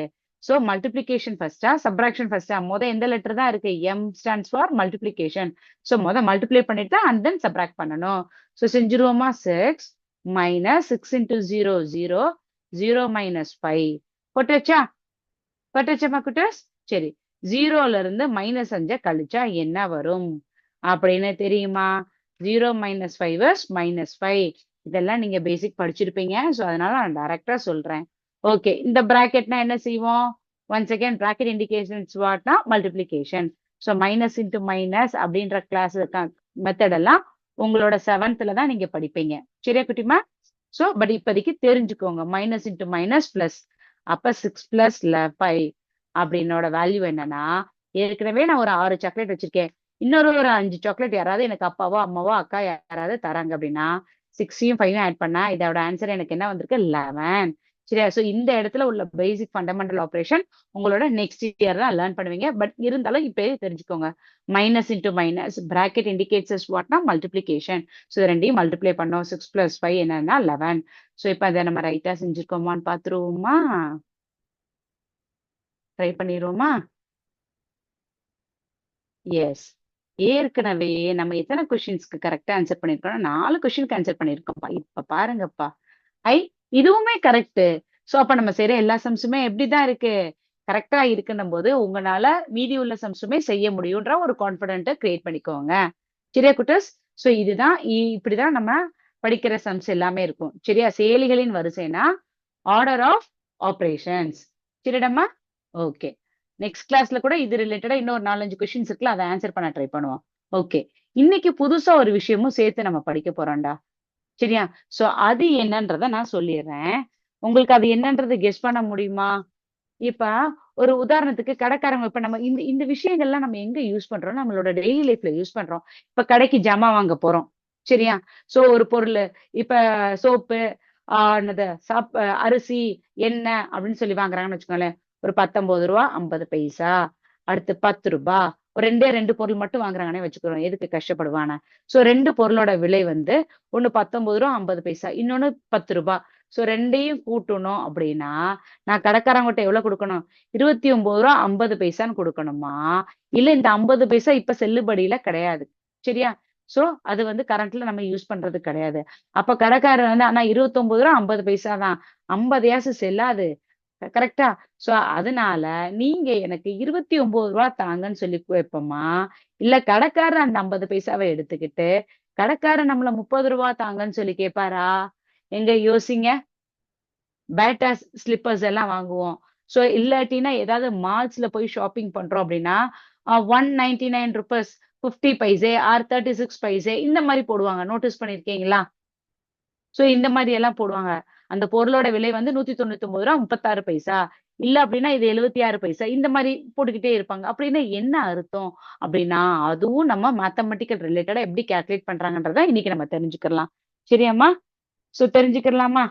ஸோ மல்டிப்ளிகேஷன் ஃபர்ஸ்டா சப்ராக்ஷன் ஃபர்ஸ்டா முத எந்த லெட்டர் தான் இருக்கு? M stands for multiplication so முத மல்டிப்ளை பண்ணிட்டு தான் அண்ட் தென் சப்ராக்ட் பண்ணணும். So செஞ்சிருவோமா? Six minus six into zero zero zero minus five போட்டாச்சா? போட்டாச்சா குட்டஸ்? சரி ஜீரோல இருந்து மைனஸ் அஞ்ச கழிச்சா என்ன வரும்? அப்படின்னு தெரியுமா? Zero minus five minus five இதெல்லாம் நீங்க பேசிக் படிச்சிருப்பீங்க. ஸோ அதனால நான் டைரக்டா சொல்றேன். ஓகே இந்த பிராக்கெட்னா என்ன செய்வோம்? Once again bracket indications வாட்னா multiplication so minus into minus அப்படின்ற கிளாஸ் மெத்தட் எல்லாம் உங்களோட செவன்த்ல தான் நீங்க படிப்பீங்க. சரியா குட்டிமா? ஸோ பட் இப்போதைக்கு தெரிஞ்சுக்கோங்க. மைனஸ் இன்ட்டு மைனஸ் பிளஸ் அப்ப சிக்ஸ் பிளஸ்ல ஃபைவ் அப்படின்னோட வேல்யூ என்னன்னா ஏற்கனவே நான் ஒரு ஆறு சாக்லேட் வச்சிருக்கேன். இன்னொரு ஒரு அஞ்சு சாக்லேட் யாராவது எனக்கு அப்பாவோ அம்மாவோ அக்கா யாராவது தராங்க அப்படின்னா சிக்ஸையும் ஃபைவும் ஆட் பண்ணா இதோட ஆன்சர் எனக்கு என்ன வந்திருக்கு? லெவன் சரியா? ஸோ இந்த இடத்துல உள்ள பேசிக் ஃபண்டமெண்டல் ஆப்ரேஷன் உங்களோட நெக்ஸ்ட் இயர் தான் லேர்ன் பண்ணுவீங்க. பட் இருந்தாலும் இப்போ தெரிஞ்சுக்கோங்க. Minus into minus bracket indicates வாட்னா multiplication so ரெண்டையும் மல்டிப்ளை பண்ணோம். சிக்ஸ் பிளஸ் ஃபைவ் என்னன்னா லெவன் ஸோ இப்போ அதை நம்ம ரைட்டாக செஞ்சுருக்கோமான்னு பார்த்துருவோமா? ட்ரை பண்ணிடுவோமா எஸ் ஏற்கனவே நம்ம எத்தனை கொஷின்ஸ்க்கு கரெக்டாக ஆன்சர் பண்ணியிருக்கோம் நாலு கொஸ்டினுக்கு ஆன்சர் பண்ணியிருக்கோம்ப்பா இப்போ பாருங்கப்பா. ஐ இதுவுமே கரெக்ட் சோ அப்ப நம்ம செய்யற எல்லா சம்ஸுமே எப்படிதான் இருக்கு? கரெக்டா இருக்குன்னும் போது உங்களால மீதி உள்ள சம்ஸுமே செய்ய முடியும்ன்ற ஒரு கான்பிடென்ட்டை கிரியேட் பண்ணிக்கோங்க. சரியா குட்டஸ் ஸோ இதுதான் இப்படிதான் நம்ம படிக்கிற சம்ஸ் எல்லாமே இருக்கும். சரியா செயலிகளின் வரிசைனா ஆர்டர் ஆஃப் ஆப்ரேஷன்ஸ் சரிடம்மா ஓகே நெக்ஸ்ட் கிளாஸ்ல கூட இது ரிலேட்டடா இன்னொரு நாலஞ்சு கொஸ்டின்ஸ் இருக்குல்ல அதை ஆன்சர் பண்ண ட்ரை பண்ணுவோம். ஓகே இன்னைக்கு புதுசா ஒரு விஷயமும் சேர்த்து நம்ம படிக்க போறோம்டா. சரியா? சோ அது என்னன்றத நான் சொல்லிடுறேன். உங்களுக்கு அது என்னன்றது கெஸ் பண்ண முடியுமா? இப்ப ஒரு உதாரணத்துக்கு கடைக்காரங்க இப்ப நம்ம இந்த இந்த விஷயங்கள்லாம் நம்ம எங்க யூஸ் பண்றோம்? நம்மளோட டெய்லி லைஃப்ல யூஸ் பண்றோம். இப்ப கடைக்கு ஜாமா வாங்க போறோம். சரியா? சோ ஒரு பொருள் இப்ப சோப்பு ஆனது என்னது சாப் அரிசி எண்ணெய் அப்படின்னு சொல்லி வாங்குறாங்கன்னு வச்சுக்கோங்களேன். ஒரு பத்தொன்பது ரூபா ஐம்பது பைசா. அடுத்து பத்து ரூபா. ஒரு ரெண்டே ரெண்டு பொருள் மட்டும் வாங்குறாங்கன்னே வச்சுக்கிறோம் எதுக்கு கஷ்டப்படுவானே? சோ ரெண்டு பொருளோட விலை வந்து ஒண்ணு பத்தொன்பது ரூபா ஐம்பது பைசா இன்னொன்னு பத்து ரூபாய் சோ ரெண்டையும் கூட்டணும் அப்படின்னா நான் கடைக்காரங்கிட்ட எவ்வளவு கொடுக்கணும்? இருபத்தி ஒன்பது ரூபா ஐம்பது பைசான்னு கொடுக்கணுமா? இல்ல இந்த ஐம்பது பைசா இப்ப செல்லுபடியில கிடையாது. சரியா? சோ அது வந்து கரண்ட்ல நம்ம யூஸ் பண்றது கிடையாது. அப்ப கடைக்காரர் வந்து ஆனா இருபத்தி ஒன்பது ரூபா ஐம்பது பைசா தான். ஐம்பது ஏசு செல்லாது. கரெக்டா சோ அதனால நீங்க எனக்கு இருபத்தி ஒன்பது ரூபா தாங்கன்னு சொல்லி வைப்போமா இல்ல கடைக்காரர் அந்த ஐம்பது பைசாவை எடுத்துக்கிட்டு கடைக்காரர் நம்மள முப்பது ரூபா தாங்கன்னு சொல்லி கேட்பாரா? எங்க யோசிங்க. பேட்டா ஸ்லிப்பர்ஸ் எல்லாம் வாங்குவோம். சோ இல்லாட்டினா ஏதாவது மால்ஸ்ல போய் ஷாப்பிங் பண்றோம் அப்படின்னா one ninety nine rupees fifty paise or thirty six paise இந்த மாதிரி போடுவாங்க. நோட்டீஸ் பண்ணிருக்கீங்களா? சோ இந்த மாதிரி எல்லாம் போடுவாங்க. அந்த பொருளோட விலை வந்து நூத்தி தொண்ணூத்தி ஒன்பது ரூபா முப்பத்தாறு பைசா. இல்ல அப்படின்னா இது எழுபத்தி ஆறு பைசா. இந்த மாதிரி போட்டுக்கிட்டே இருப்பாங்க. அப்படின்னா என்ன அர்த்தம் அப்படின்னா அதுவும் நம்ம மேத்தமெட்டிக்கல் ரிலேட்டடா எப்படி கால்குலேட் பண்றாங்கன்றத இன்னைக்கு நம்ம தெரிஞ்சுக்கலாம் சரியாம்மா? சோ தெரிஞ்சுக்கலாமா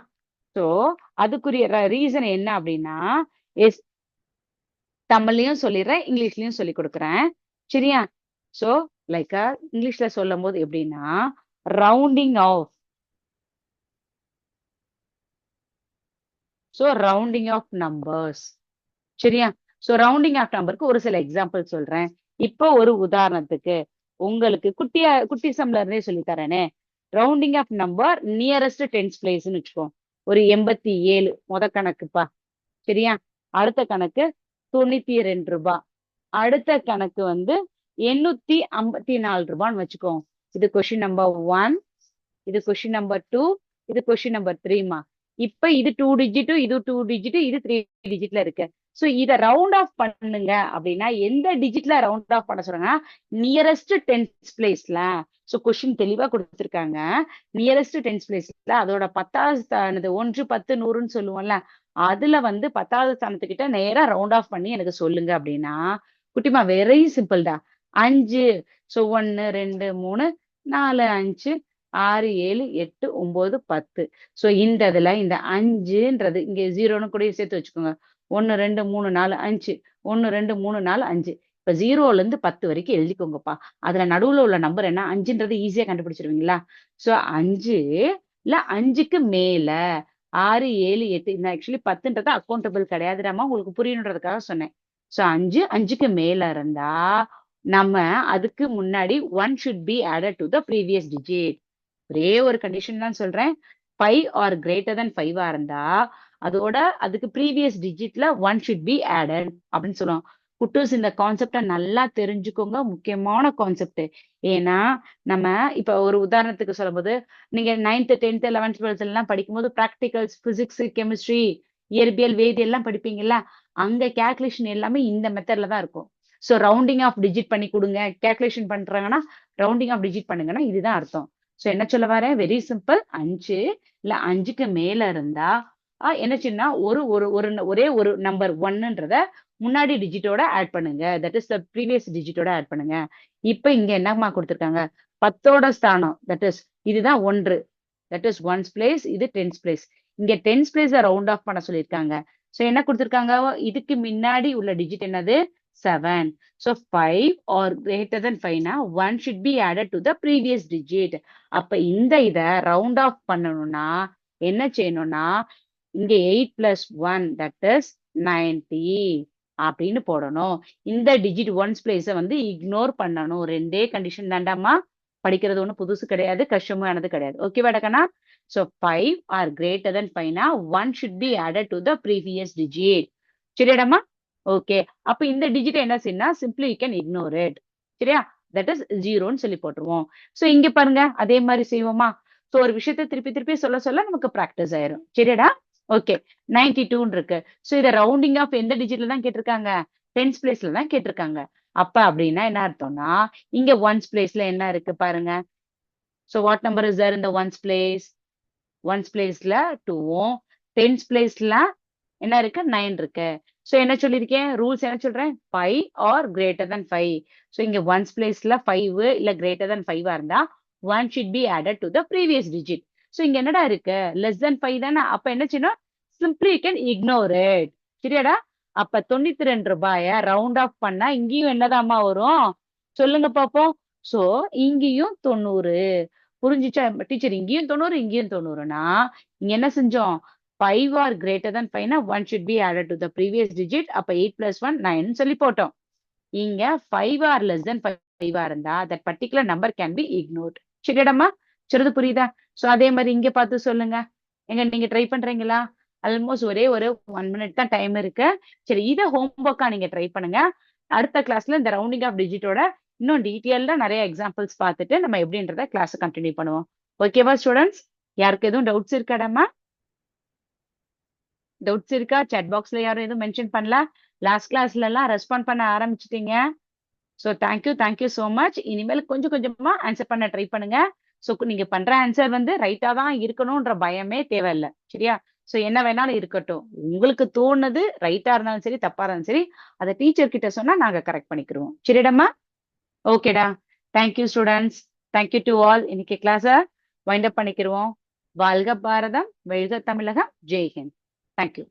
சோ அதுக்குரிய ரீசன் என்ன அப்படின்னா எஸ் தமிழ்லயும் சொல்லிடுறேன் இங்கிலீஷ்லயும் சொல்லி கொடுக்குறேன். சரியா? சோ லைக் இங்கிலீஷ்ல சொல்லும் போது எப்படின்னா rounding off so rounding off numbers சரியா? ஸோ ரவுண்டிங் ஆஃப் நம்பருக்கு ஒரு சில எக்ஸாம்பிள் சொல்றேன். இப்போ ஒரு உதாரணத்துக்கு உங்களுக்கு குட்டியா குட்டி சம்ல இருந்தே சொல்லி தரேனே. Rounding off number nearest tens பிளேஸ்னு வச்சுக்கோ. ஒரு எண்பத்தி ஏழு முத கணக்குப்பா. சரியா? அடுத்த கணக்கு தொண்ணூத்தி ரெண்டு ரூபாய் அடுத்த கணக்கு வந்து எண்ணூத்தி ஐம்பத்தி நாலு ரூபான்னு வச்சுக்கோ. இது கொஸ்டின் நம்பர் ஒன் இது கொஸ்டின் நம்பர் டூ இது கொஸ்டின் நம்பர் த்ரீமா இப்ப இது டூ டிஜிட்டும் இது டூ டிஜிட்டும் இது த்ரீ டிஜிட்ல இருக்கு. ஸோ இதை ரவுண்ட் ஆஃப் பண்ணுங்க அப்படின்னா எந்த டிஜிட்ல ரவுண்ட் ஆஃப் பண்ண சொல்றாங்க நியரஸ்ட் டென்ஸ் பிளேஸ்ல சோ கொஸ்டின் தெளிவா கொடுத்துருக்காங்க. நியரஸ்ட் டென்ஸ் பிளேஸ்ல அதோட பத்தாவது ஸ்தானது ஒன்று பத்து நூறுன்னு சொல்லுவோம்ல அதுல வந்து பத்தாவது ஸ்தானத்துக்கிட்ட நேரா ரவுண்ட் ஆஃப் பண்ணி எனக்கு சொல்லுங்க அப்படின்னா குட்டிமா வெரி சிம்பிள்டா அஞ்சு சோ ஒன்னு ரெண்டு மூணு நாலு அஞ்சு ஆறு ஏழு எட்டு ஒன்பது பத்து. ஸோ இந்த இதில் இந்த அஞ்சுன்றது இங்கே ஜீரோன்னு கூட சேர்த்து வச்சுக்கோங்க. ஒன்று ரெண்டு மூணு நாலு அஞ்சு. ஒன்று ரெண்டு மூணு நாலு அஞ்சு. இப்போ ஜீரோலேருந்து பத்து வரைக்கும் எழுதிக்கோங்கப்பா. அதில் நடுவில் உள்ள நம்பர் என்ன? அஞ்சுன்றது ஈஸியாக கண்டுபிடிச்சிருவீங்களா? ஸோ அஞ்சு இல்லை அஞ்சுக்கு மேலே ஆறு ஏழு எட்டு. இந்த ஆக்சுவலி பத்துன்றது அக்கௌண்டபிள் கிடையாதுடாமா? உங்களுக்கு புரியணுன்றதுக்காக சொன்னேன். ஸோ அஞ்சு அஞ்சுக்கு மேலே இருந்தா நம்ம அதுக்கு முன்னாடி one should be added to the previous digit ஒரே ஒரு கண்டிஷன் தான் சொல்றேன். ஃபைவ் ஆர் கிரேட்டர் தென் ஃபைவா இருந்தா அதோட அதுக்கு ப்ரீவியஸ் டிஜிட்ல ஒன் ஷுட் பி ஆடட் அப்படின்னு சொல்லுவோம் குட்டூஸ் இந்த கான்செப்டை நல்லா தெரிஞ்சுக்கோங்க. முக்கியமான கான்செப்ட் ஏன்னா நம்ம இப்ப ஒரு உதாரணத்துக்கு சொல்லும்போது நீங்க நைன்த் டென்த் லெவன்த் டுவெல்த் எல்லாம் படிக்கும்போது ப்ராக்டிகல்ஸ் பிசிக்ஸ் கெமிஸ்ட்ரி இயற்பியல் வேதியெல்லாம் படிப்பீங்கல்ல அங்க கேல்குலேஷன் எல்லாமே இந்த மெத்தட்ல தான் இருக்கும். ஸோ ரவுண்டிங் ஆஃப் டிஜிட் பண்ணி கொடுங்க. கேல்குலேஷன் பண்றாங்கன்னா ரவுண்டிங் ஆஃப் டிஜிட் பண்ணுங்கன்னா இதுதான் அர்த்தம். ஸோ என்ன சொல்ல வரேன் வெரி சிம்பிள் அஞ்சு. இல்ல அஞ்சுக்கு மேல இருந்தா என்ன சொன்னா ஒரு ஒரு ஒரு ஒரே ஒரு நம்பர் ஒன்னுன்றத முன்னாடி டிஜிட்டோட ஆட் பண்ணுங்க. தட் இஸ் த ப்ரீவியஸ் டிஜிட்டோட ஆட் பண்ணுங்க. இப்போ இங்க என்னமா கொடுத்துருக்காங்க? பத்தோட ஸ்தானம். தட் இஸ் இதுதான் ஒன்று. தட் இஸ் ஒன்ஸ் பிளேஸ் இது டென்ஸ் பிளேஸ் இங்க டென்ஸ் பிளேஸ் ரவுண்ட் ஆஃப் பண்ண சொல்லியிருக்காங்க. ஸோ என்ன கொடுத்துருக்காங்க? இதுக்கு முன்னாடி உள்ள டிஜிட் என்னது? Seven so five or greater then ஃபைவ்னா one should be added to the previous digit அப்ப இந்த இதை ரவுண்ட் ஆஃப் பண்ணணும்னா என்ன செய்யணும்னா இங்க eight plus one that is ninety அப்படின்னு போடணும். இந்த டிஜிட் ஒன்ஸ் பிளேஸ வந்து இக்னோர் பண்ணணும். ரெண்டே கண்டிஷன் தாண்டாமா படிக்கிறது ஒன்றும் புதுசு கிடையாது கஷ்டமானது கிடையாது. ஓகேவா டக்கனா so five or greater then ஃபைவ்னா one should be added to the previous digit சரியாடாமா okay அப்ப இந்த டிஜிட் என்ன செய்யணும்னா simply you can ignore it சரியா? தட் இஸ் ஜீரோன்னு சொல்லி போட்டுருவோம். ஸோ இங்க பாருங்க அதே மாதிரி செய்வோமா? ஸோ ஒரு விஷயத்த திருப்பி திருப்பி சொல்ல சொல்ல நமக்கு ப்ராக்டிஸ் ஆயிரும். சரியாடா? ஓகே நைன்டி டூன்னு இருக்கு. ஸோ இதை ரவுண்டிங் ஆஃப் எந்த டிஜிட்ல தான் கேட்டிருக்காங்க? டென்ஸ் பிளேஸ்ல தான் கேட்டிருக்காங்க. அப்ப அப்படின்னா என்ன அர்த்தம்னா இங்க ஒன்ஸ் பிளேஸ்ல என்ன இருக்கு பாருங்க? So what number is there இந்த ஒன்ஸ் பிளேஸ் ஒன்ஸ் பிளேஸ்ல டூவும் டென்ஸ் பிளேஸ்ல என்ன இருக்கு? நைன் இருக்கு. ஸோ என்ன சொல்லியிருக்கேன்? ரூல்ஸ் என்ன சொல்றேன்? Five or greater than five so இங்க ஒன்ஸ் பிளேஸ்ல ஃபைவ் இல்ல கிரேட்டர் தன் ஃபைவா இருந்தா one should be added to the previous digit so இங்க என்னடா இருக்கு? லெஸ் தென் ஃபைவ் தானே? அப்ப என்ன செய்யணும்? Simply you can ignore it சரியாடா? அப்ப தொண்ணூத்தி ரெண்டு ரூபாய ரவுண்ட் ஆஃப் பண்ணா இங்கேயும் என்னதாம்மா வரும்? சொல்லுங்க பாப்போம். சோ இங்கேயும் தொண்ணூறு. புரிஞ்சிச்சா? டீச்சர் இங்கேயும் தொண்ணூறு இங்கேயும் தொண்ணூறுனா இங்க என்ன செஞ்சோம்? Five or greater than ஃபைவ்னா one should be added to the previous digit அப்போ எயிட் பிளஸ் ஒன் நைன் சொல்லி போட்டோம். இங்க ஃபைவ் ஆர் லெஸ் தென் ஃபைவா இருந்தா that particular number can be ignored சரியாடம்மா? சொல்றது புரியுதா? சோ அதே மாதிரி இங்க பார்த்து சொல்லுங்க. எங்க நீங்க ட்ரை பண்றீங்களா? ஆல்மோஸ்ட் ஒரே ஒரு ஒன் மினிட் தான் டைம் இருக்கு. சரி இதை ஹோம் ஒர்க்கா நீங்க ட்ரை பண்ணுங்க. அடுத்த கிளாஸ்ல இந்த ரவுண்டிங் ஆஃப் டிஜிட்டோட இன்னும் டீட்டெயில்டா நிறைய எக்ஸாம்பிள்ஸ் பார்த்துட்டு நம்ம எப்படின்றத கிளாஸ் கண்டினியூ பண்ணுவோம். ஓகேவா ஸ்டூடெண்ட்ஸ் யாருக்கு எதுவும் டவுட்ஸ் இருக்காடாமா டவுட்ஸ் இருக்கா? சாட் பாக்ஸ்ல யாரும் எதுவும் மென்ஷன் பண்ணல? லாஸ்ட் கிளாஸ்ல எல்லாம் ரெஸ்பாண்ட் பண்ண ஆரம்பிச்சிட்டீங்க. So thank you thank you so much இனிமேல் கொஞ்சம் கொஞ்சமா ஆன்சர் பண்ண ட்ரை பண்ணுங்க. ஸோ நீங்க பண்ற ஆன்சர் வந்து ரைட்டா தான் இருக்கணும்ன்ற பயமே தேவையில்லை. சரியா? ஸோ என்ன வேணாலும் இருக்கட்டும். உங்களுக்கு தோணுது ரைட்டா இருந்தாலும் சரி தப்பா இருந்தாலும் சரி அதை டீச்சர் கிட்ட சொன்னா நாங்க கரெக்ட் பண்ணிக்கிருவோம். சரிடம்மா? ஓகேடா thank you students thank you to all இன்னைக்கு கிளாஸை வைண்ட் அப் பண்ணிக்கிறோம் வாழ்க பாரதம். வெல்க தமிழகம். ஜெய்ஹிந்த் தேங்க்யூ